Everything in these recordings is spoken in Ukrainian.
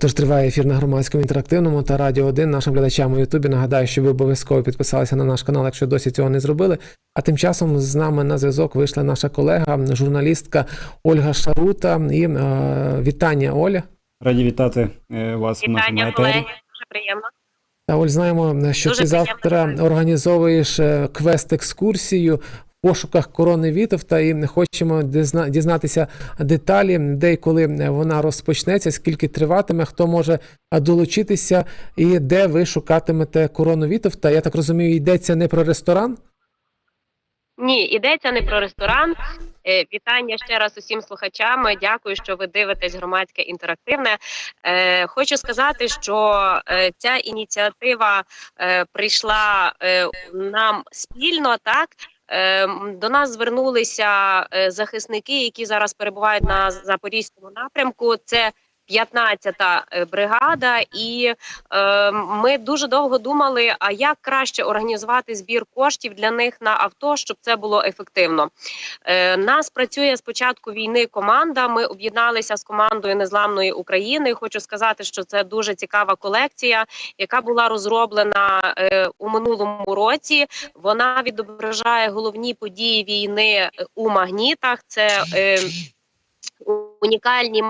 Тож триває ефір на громадському інтерактивному та радіо 1 нашим глядачам у Ютубі. Нагадаю, що ви обов'язково підписалися на наш канал, якщо досі цього не зробили. А тим часом з нами на зв'язок вийшла наша колега, журналістка Ольга Шарута. І е, вітання, Оля. Раді вітати е, вас в нашому Вітання, етері. колеги. Дуже приємно. Та Оль, знаємо, що Дуже ти завтра приємно. організовуєш е, квест-екскурсію пошуках корони Вітовта і хочемо дізна- дізнатися деталі, де і коли вона розпочнеться, скільки триватиме, хто може долучитися і де ви шукатимете корону Вітовта. Я так розумію, йдеться не про ресторан. Ні, йдеться не про ресторан. Е, Вітання ще раз усім слухачам. Дякую, що ви дивитесь громадське інтерактивне. Е, Хочу сказати, що е, ця ініціатива прийшла нам спільно. Так до нас звернулися е, захисники, які зараз перебувають на запорізькому напрямку. Це 15-та е, бригада, і е, ми дуже довго думали, а як краще організувати збір коштів для них на авто, щоб це було ефективно. Е, нас працює з початку війни команда. Ми об'єдналися з командою Незламної України. Хочу сказати, що це дуже цікава колекція, яка була розроблена е, у минулому році. Вона відображає головні події війни е, у магнітах. Це е, унікальні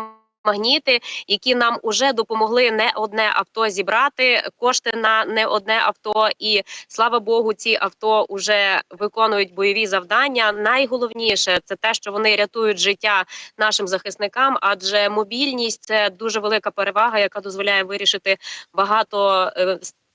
магніти, які нам уже допомогли не одне авто зібрати, кошти на не одне авто. І слава Богу, ці авто вже виконують бойові завдання. Найголовніше це те, що вони рятують життя нашим захисникам, адже мобільність це дуже велика перевага, яка дозволяє вирішити багато.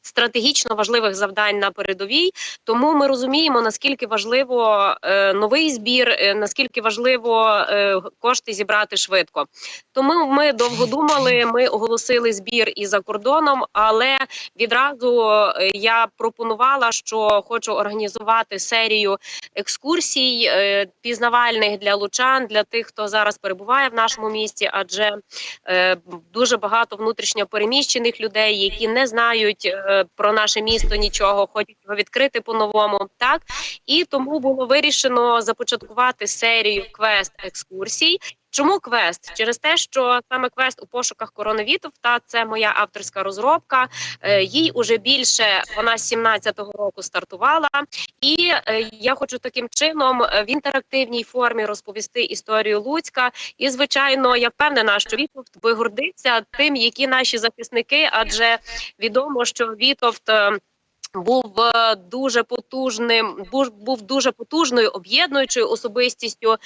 Стратегічно важливих завдань на передовій, тому ми розуміємо наскільки важливо е, новий збір, е, наскільки важливо е, кошти зібрати швидко. Тому ми довго думали. Ми оголосили збір і за кордоном, але відразу е, я пропонувала, що хочу організувати серію екскурсій е, пізнавальних для лучан, для тих, хто зараз перебуває в нашому місті, адже е, дуже багато внутрішньо переміщених людей, які не знають е, про наше місто нічого, хочуть його відкрити по-новому. Так і тому було вирішено започаткувати серію квест екскурсій. Чому квест? Через те, що саме квест у пошуках коронавітовта це моя авторська розробка. Е, Їй уже більше вона з 17-го року стартувала, і е, я хочу таким чином е, в інтерактивній формі розповісти історію Луцька. І звичайно, я впевнена, що Вітовт би гордився тим, які наші захисники, адже відомо, що Вітовт. Був дуже потужним, був, був дуже потужною об'єднуючою особистістю,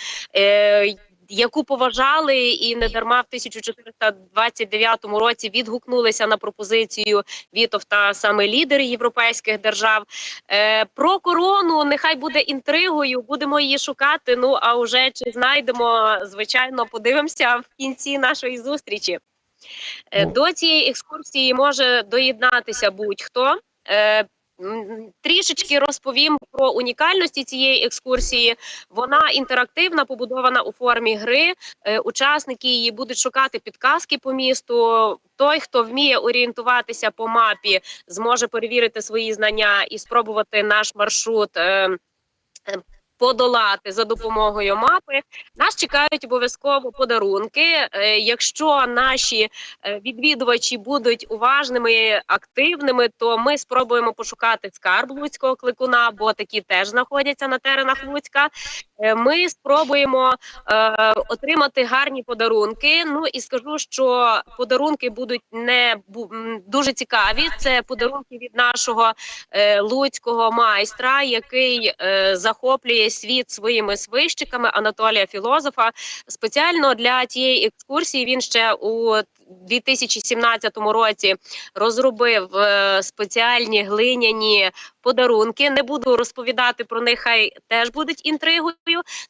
яку поважали, і не дарма в 1429 році відгукнулися на пропозицію Вітовта саме лідери європейських держав. Е, про корону нехай буде інтригою, будемо її шукати. Ну а вже чи знайдемо, звичайно, подивимося в кінці нашої зустрічі. Е, Ну. До цієї екскурсії може доєднатися будь-хто. Е, Трішечки розповім про унікальності цієї екскурсії. Вона інтерактивна, побудована у формі гри. Е, Учасники її будуть шукати підказки по місту. Той, хто вміє орієнтуватися по мапі, зможе перевірити свої знання і спробувати наш маршрут. Подолати за допомогою мапи нас чекають обов'язково подарунки. Е, Якщо наші е, відвідувачі будуть уважними, активними, то ми спробуємо пошукати скарб луцького кликуна, бо такі теж знаходяться на теренах Луцька. Е, Ми спробуємо е, отримати гарні подарунки. Ну і скажу, що подарунки будуть не дуже цікаві. Це подарунки від нашого е, луцького майстра, який е, захоплює світ своїми свищиками Анатолія Філозофа. Спеціально для цієї екскурсії він ще у 2017 році розробив е, спеціальні глиняні подарунки. Не буду розповідати про них, хай теж будуть інтригою.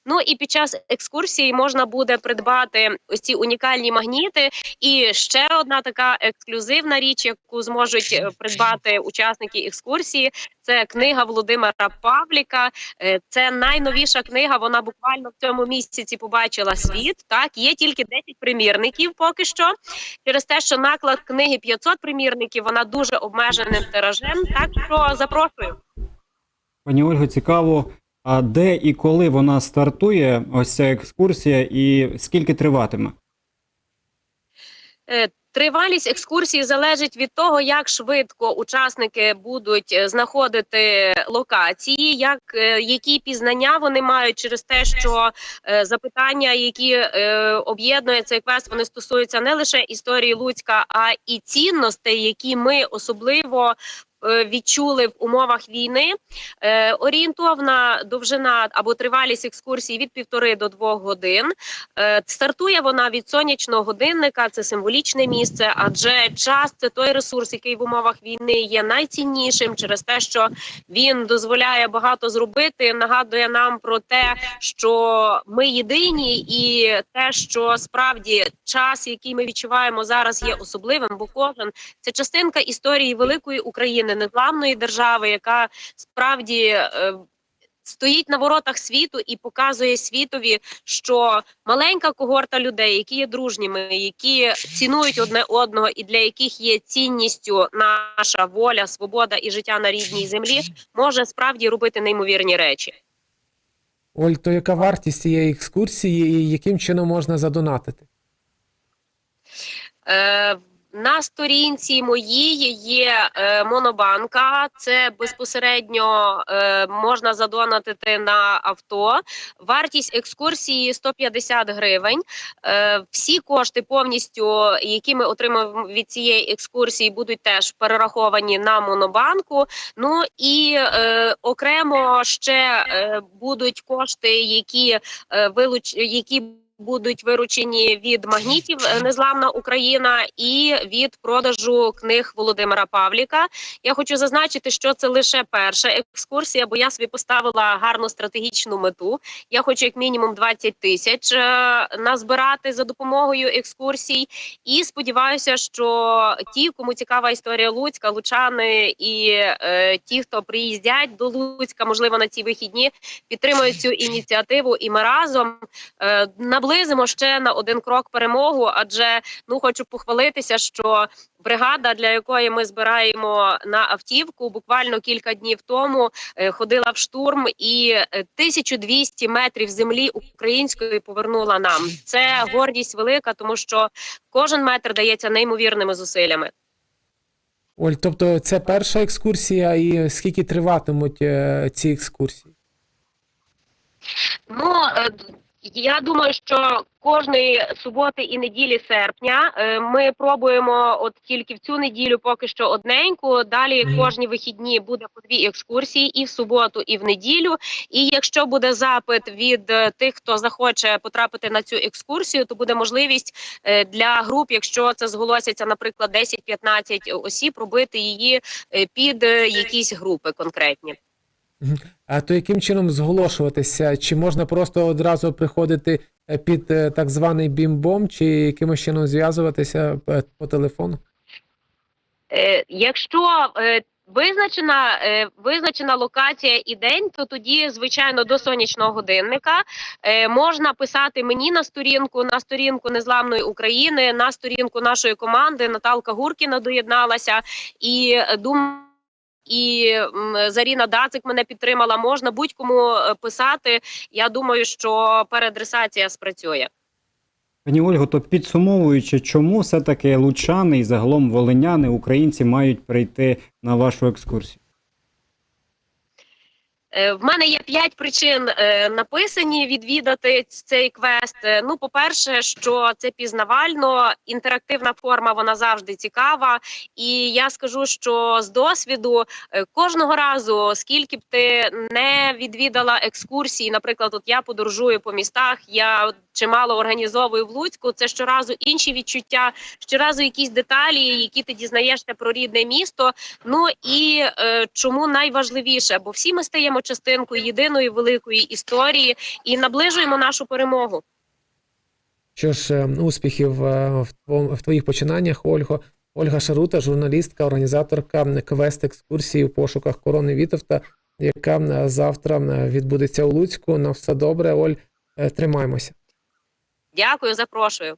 Ну і під час екскурсії можна буде придбати ось ці унікальні магніти. І ще одна така ексклюзивна річ, яку зможуть е, придбати учасники екскурсії. Це книга Володимира Павліка. Е, Це найновіша книга. Вона буквально в цьому місяці побачила світ. Так є тільки 10 примірників поки що. Через те, що наклад книги 500 примірників, вона дуже обмеженим тиражем. Так що запрошую. Пані Ольго, цікаво, а де і коли вона стартує, ось ця екскурсія, і скільки триватиме? Е, Тривалість екскурсії залежить від того, як швидко учасники будуть е, знаходити локації, як е, які пізнання вони мають через те, що е, запитання, які е, об'єднує цей квест, вони стосуються не лише історії Луцька, а і цінностей, які ми особливо. Е, Відчули в умовах війни е, орієнтовна довжина або тривалість екскурсії від півтори до двох годин. Е, Стартує вона від сонячного годинника, це символічне місце, адже час це той ресурс, який в умовах війни є найціннішим через те, що він дозволяє багато зробити. Нагадує нам про те, що ми єдині, і те, що справді час, який ми відчуваємо зараз, є особливим, бо кожен це частинка історії великої України, незламної держави, яка справді. е, Стоїть на воротах світу і показує світові, що маленька когорта людей, які є дружніми, які цінують одне одного, і для яких є цінністю наша воля, свобода і життя на рідній землі, може справді робити неймовірні речі. Оль, то яка вартість цієї екскурсії і яким чином можна задонатити? Е, на сторінці моїй є е, монобанка. Це безпосередньо е, можна задонатити на авто. Вартість екскурсії 150 гривень. Е, всі кошти повністю, які ми отримаємо від цієї екскурсії, будуть теж перераховані на монобанку. Ну і е, окремо ще е, будуть кошти, які е, вилуч, які будуть виручені від магнітів е, Незламна Україна і від продажу книг Володимира Павліка. Я хочу зазначити, що це лише перша екскурсія, бо я собі поставила гарну стратегічну мету. Я хочу як мінімум 20 тисяч е, назбирати за допомогою екскурсій. І сподіваюся, що ті, кому цікава історія Луцька, лучани і е, ті, хто приїздять до Луцька, можливо, на ці вихідні, підтримують цю ініціативу, і ми разом е, наблизимо ще на один крок перемогу. Адже ну хочу похвалитися, що бригада, для якої ми збираємо на автівку, буквально кілька днів тому е, ходила в штурм і е, 1200 метрів землі української повернула нам. Це гордість велика, тому що кожен метр дається неймовірними зусиллями. Оль, тобто це перша екскурсія, і скільки триватимуть е, ці екскурсії? Ну е, я думаю, що кожної суботи і неділі серпня е, ми пробуємо от тільки в цю неділю поки що одненьку. Далі кожні вихідні буде по дві екскурсії і в суботу, і в неділю. І якщо буде запит від е, тих, хто захоче потрапити на цю екскурсію, то буде можливість е, для груп, якщо це зголосяться, наприклад, 10-15 осіб, робити її під якісь групи конкретні. А то яким чином зголошуватися? Чи можна просто одразу приходити е, під е, так званий бімбом, чи якимось чином зв'язуватися е, по телефону? Якщо визначена, визначена локація і день, то тоді, звичайно, до сонячного годинника можна писати мені на сторінку, на сторінку Незламної України, на сторінку нашої команди. Наталка Гуркіна доєдналася і думаю. І Заріна Дацик мене підтримала. Можна будь-кому е, писати. Я думаю, що переадресація спрацює. Пані Ольго, то підсумовуючи, чому все-таки лучани і загалом волиняни, українці мають прийти на вашу екскурсію? Е, В мене є п'ять причин е, написані відвідати цей квест. Е, Ну, по-перше, що це пізнавально, інтерактивна форма, вона завжди цікава. І я скажу, що з досвіду кожного разу, скільки б ти не відвідала екскурсії, наприклад, от я подорожую по містах, я чимало організовую в Луцьку. Це щоразу інші відчуття, щоразу якісь деталі, які ти дізнаєшся про рідне місто. Ну і чому найважливіше, бо всі ми стаємо частинкою єдиної великої історії і наближуємо нашу перемогу. Що ж, е, успіхів е, в в твоїх починаннях, Ольго. Ольга Шарута, журналістка, організаторка квест екскурсії у пошуках корони Вітовта, яка е, завтра відбудеться у Луцьку. На все добре, Оль, тримаємося. Дякую, запрошую.